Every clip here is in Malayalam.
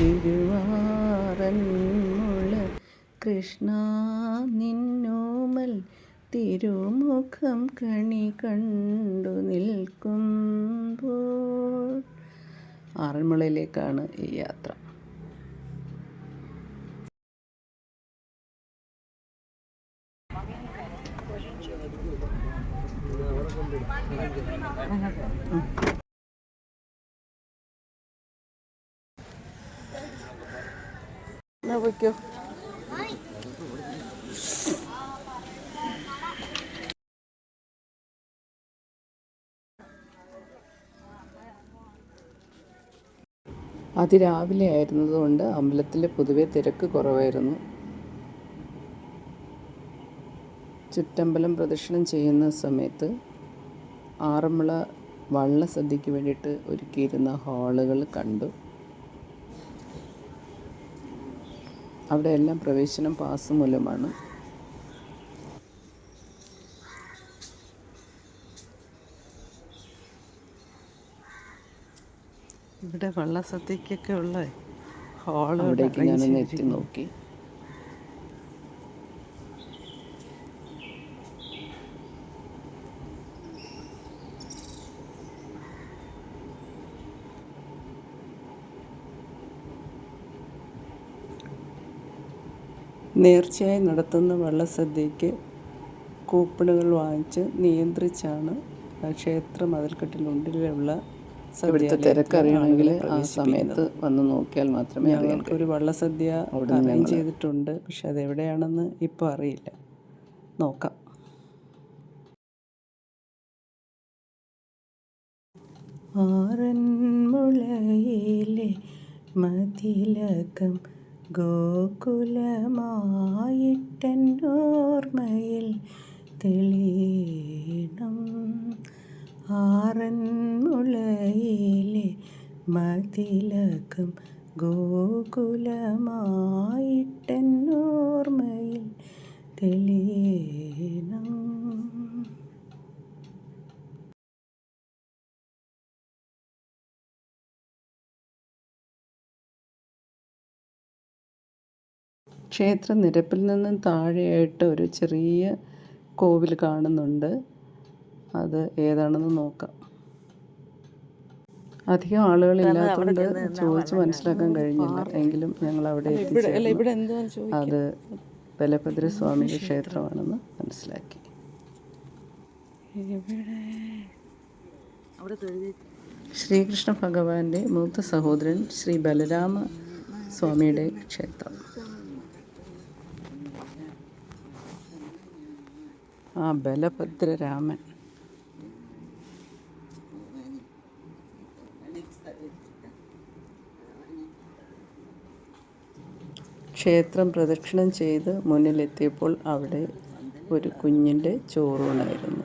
തിരുവാറന്മുള. കൃഷ്ണ നിന്നോമൽ തിരുമുഖം കണി കണ്ടു നിൽക്കുമ്പോൾ. ആറന്മുളയിലേക്കാണ് ഈ യാത്ര. എന്നാ പൊയ്ക്കോ അതിരാവിലെ ആയിരുന്നതുകൊണ്ട് അമ്പലത്തിൽ പൊതുവെ തിരക്ക് കുറവായിരുന്നു. ചുറ്റമ്പലം പ്രദക്ഷിണം ചെയ്യുന്ന സമയത്ത് ആറന്മുള വള്ളസദ്യക്ക് വേണ്ടിയിട്ട് ഒരുക്കിയിരുന്ന ഹാളുകൾ കണ്ടു. അവിടെ എല്ലാം പ്രവേശനം പാസ് മൂലമാണ്. ഇവിടെ വള്ളസദ്യക്കൊക്കെ ഉള്ള ഹാൾ അവിടേക്ക് ഞാനൊന്ന് എത്തി നോക്കി. നേർച്ചയായി നടത്തുന്ന വള്ളസദ്യക്ക് കൂപ്പണുകൾ വാങ്ങിച്ച് നിയന്ത്രിച്ചാണ് ക്ഷേത്ര മതിൽക്കെട്ടിനുള്ളിലുള്ള ഇവിടുത്തെ തിരക്കറിയണമെങ്കിൽ ആ സമയത്ത് വന്ന് നോക്കിയാൽ മാത്രമേ അറിയാൻ ഒരു വള്ളസദ്യ അറേഞ്ച് ചെയ്തിട്ടുണ്ട്. പക്ഷെ അതെവിടെയാണെന്ന് ഇപ്പോൾ അറിയില്ല. നോക്കാം. ആറന്മുളയിലെ മതിലകം ഗോകുലമായിട്ടെന്നോർമ്മയിൽ തെളിയണം. ആറന്മുളയിലെ മതിലകം ഗോകുലമായിട്ടെന്നോർമ്മയിൽ തെളിയണം. ക്ഷേത്ര നിരപ്പിൽ നിന്നും താഴെയായിട്ട് ഒരു ചെറിയ കോവിൽ കാണുന്നുണ്ട്. അത് ഏതാണെന്ന് നോക്കാം. അധികം ആളുകൾ ഇല്ലാത്തതുകൊണ്ട് ചോദിച്ച് മനസ്സിലാക്കാൻ കഴിഞ്ഞില്ല. എങ്കിലും ഞങ്ങൾ അവിടെ എത്തിച്ചേർന്നു. ബലഭദ്ര സ്വാമിയുടെ ചോദിക്കും അത് ബലഭദ്രസ്വാമിയുടെ ക്ഷേത്രമാണെന്ന് മനസ്സിലാക്കി. ശ്രീകൃഷ്ണ ഭഗവാന്റെ മൂത്ത സഹോദരൻ ശ്രീ ബലരാമ സ്വാമിയുടെ ക്ഷേത്രം. ആ ബലഭദ്രരാമൻ. ക്ഷേത്രം പ്രദക്ഷിണം ചെയ്ത് മുന്നിലെത്തിയപ്പോൾ അവിടെ ഒരു കുഞ്ഞിന്റെ ചോറൂണായിരുന്നു.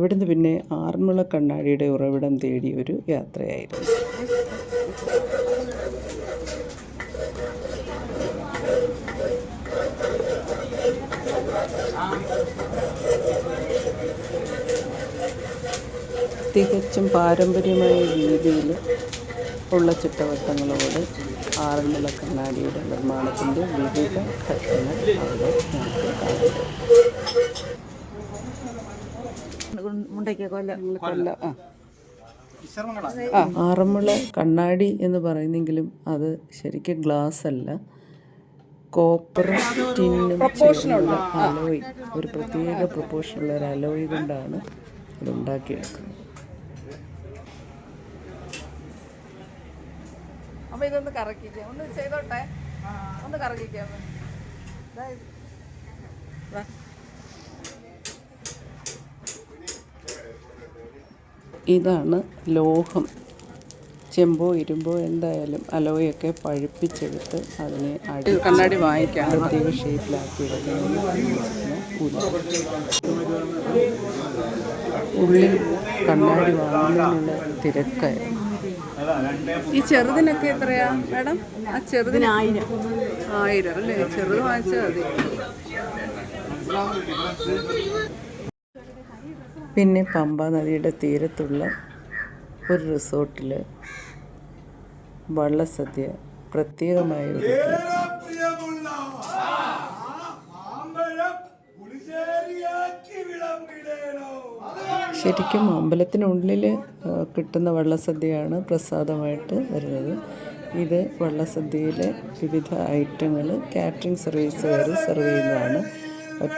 അവിടുന്ന് പിന്നെ ആറന്മുള കണ്ണാടിയുടെ ഉറവിടം തേടി ഒരു യാത്രയായിരുന്നു. തികച്ചും പാരമ്പര്യമായ രീതിയിൽ ഉള്ള ചിട്ടവട്ടങ്ങളോട് ആറന്മുള കണ്ണാടിയുടെ നിർമ്മാണത്തിന്റെ വിവിധ ഘട്ടങ്ങൾ അവിടെ നമുക്ക് കാണാം. മുണ്ടയ്ക്ക കൊല്ല. കൊല്ലം. ആ. ആറന്മുള കണ്ണാടി എന്ന് പറയുന്നെങ്കിലും അത് ശരിക്കും ഗ്ലാസ് അല്ല. കോപ്പറും ടിന്നും ചേർന്നുള്ള അലോയ് ഒരു പ്രത്യേക പ്രൊപ്പോഷനുള്ള ഒരു അലോയ് കൊണ്ടാണ് ഇത് ഉണ്ടാക്കിയെടുക്കുന്നത്. അപ്പൊ ഇതൊന്ന് കറക്കിക്കാം. ഒന്ന് ചെയ്തോട്ടെ? ഒന്ന് കറക്കിക്കേ ഇതാണ് ലോഹം. ചെമ്പോ ഇരുമ്പോ എന്തായാലും അലോയൊക്കെ പഴുപ്പിച്ചെടുത്ത് അതിനെ അടി കണ്ണാടി വാങ്ങിക്കാം. പ്രത്യേക ഷേപ്പിലാക്കി ഉള്ളിൽ കണ്ണാടി വാങ്ങുന്നതിനുള്ള തിരക്കായിരുന്നു. ഈ ചെറുതിനൊക്കെ എത്രയാ മാഡം? ആ ചെറുതിന് ആയിരം. ആയിരം അല്ലേ? ചെറുത് വാങ്ങിച്ചാൽ മതി. പിന്നെ പമ്പ നദിയുടെ തീരത്തുള്ള ഒരു റിസോർട്ടിൽ വള്ളസദ്യ പ്രത്യേകമായി ശരിക്കും അമ്പലത്തിനുള്ളിൽ കിട്ടുന്ന വള്ളസദ്യയാണ് പ്രസാദമായിട്ട് വരുന്നത്. ഇത് വള്ളസദ്യയിലെ വിവിധ ഐറ്റങ്ങൾ കാറ്ററിംഗ് സർവീസുകാർ സെർവ് ചെയ്യുന്നതാണ്.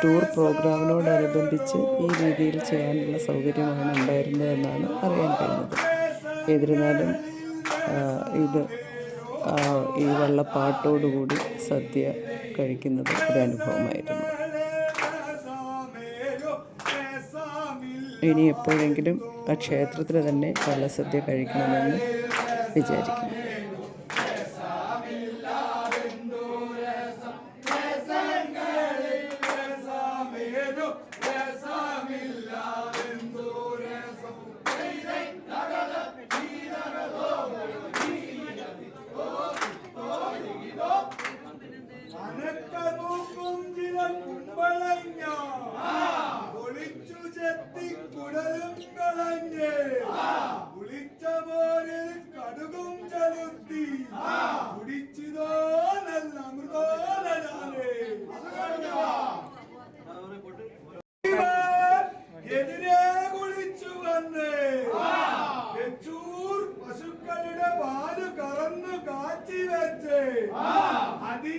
ടൂർ പ്രോഗ്രാമിനോടനുബന്ധിച്ച് ഈ രീതിയിൽ ചെയ്യാനുള്ള സൗകര്യമാണ് ഉണ്ടായിരുന്നതെന്നാണ് അറിയാൻ കഴിഞ്ഞത്. എന്നിരുന്നാലും ഇത് ഈ വള്ളപ്പാട്ടോടുകൂടി സദ്യ കഴിക്കുന്നത് ഒരനുഭവമായിരുന്നു ഇനി എപ്പോഴെങ്കിലും ആ ക്ഷേത്രത്തിൽ തന്നെ വള്ളസദ്യ കഴിക്കണമെന്ന് വിചാരിക്കുന്നു. అది